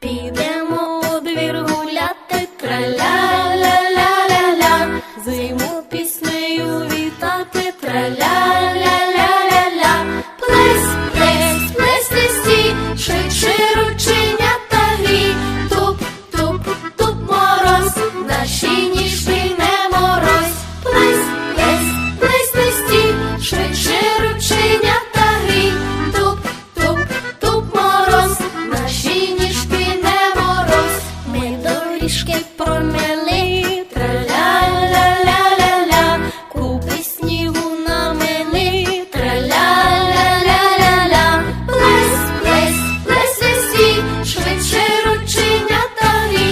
Підемо у двір гуляти краля. горішки промили, ляля, купи снігу намели, траля-ля-ля-ля-ля, швидше рученята грі,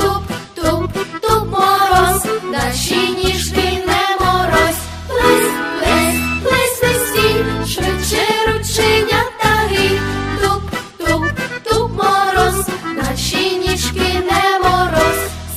туп, туп, туп мороз, наші ніжки не морозь, плес, плес, плес весі, швидше рученята. Tup, tup, tup moroz, na siniczki nie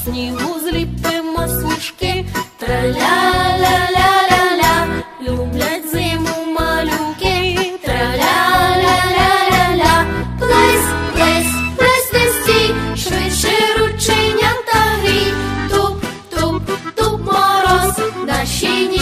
снігу зліпимо смішки, траля-ля-ля-ля-ля, люблять зиму малюки, траля-ля-ля-ля-ля, плес, плес, плес, плес, стій, швидше рученям та грій, туп, туп, туп мороз, дащині.